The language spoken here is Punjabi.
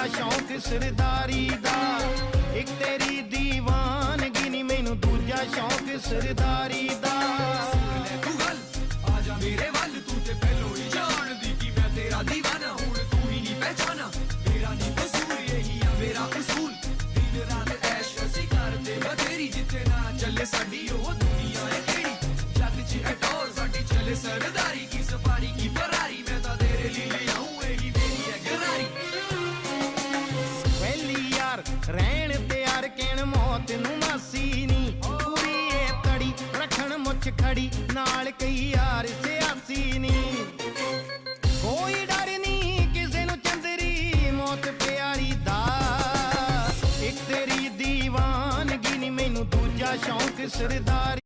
ਸਰਦਾਰੀ ਦਾ। ਇੱਕ ਤੇਰੀ ਦੀਵਾਨਗੀ ਨੀ ਮੈਨੂੰ, ਦੂਜਾ ਸ਼ੌਂਕ ਸਰਦਾਰੀ ਦਾ। ਤੂੰ ਗੱਲ ਆ ਜਾ ਮੇਰੇ ਵੱਲ, ਤੂੰ ਤੇ ਪਹਿਲੋਂ ਹੀ ਜਾਣਦੀ ਕਿ ਮੈਂ ਤੇਰਾ دیਵਾਨਾ ਹੁਣ ਤੂੰ ਹੀ ਨਹੀਂ ਪਹਿਚਾਨਾ। ਮੇਰਾ ਨਹੀਂ ਕਸੂਰ, ਇਹੀ ਆ ਮੇਰਾ ਉਸੂਲ ਦਿਨ ਰਾਤ ਐਸ਼ ਅਸੀਂ ਕਰਦੇ ਬਥੇਰੀ, ਜਿੱਥੇ ਨਾ ਚੱਲੇ ਸਾਡੀ ਉਹ ਦੁਨੀਆ ਹੈ ਕਿਹੜੀ? ਜੱਗ 'ਚ ਅਟੋਰ ਸਾਡੀ ਚੱਲੇ ਸਰਦਾਰੀ, ਕੀ ਸਫਾਰੀ, ਕੀ ਫਰਾਰੀ, ਮੈਂ ਤਾਂ ਤੇਰੇ ਲਈ ਲਿਆਉਂ ਵੈਲੀ ਯਾਰ ਰਹਿਣ ਪਿਆਰ ਕਹਿਣ ਮੌਤ ਨੂੰ ਮਾਸੀ ਨੀ। ਪੂਰੀ ਏ ਤੜੀ, ਰੱਖਣ ਮੁੱਛ ਖੜੀ, ਨਾਲ ਕਈ ਯਾਰ ਸਿਆਸੀ ਨੀ। ਕੋਈ ਡਰ ਨਹੀਂ ਕਿਸੇ ਨੂੰ ਚੰਦਰੀ, ਮੌਤ ਪਿਆਰੀ ਦਾ। ਇੱਕ ਤੇਰੀ ਦੀਵਾਨਗੀ ਨੀ, ਮੈਨੂੰ ਦੂਜਾ ਸ਼ੌਂਕ ਸਰਦਾਰੀ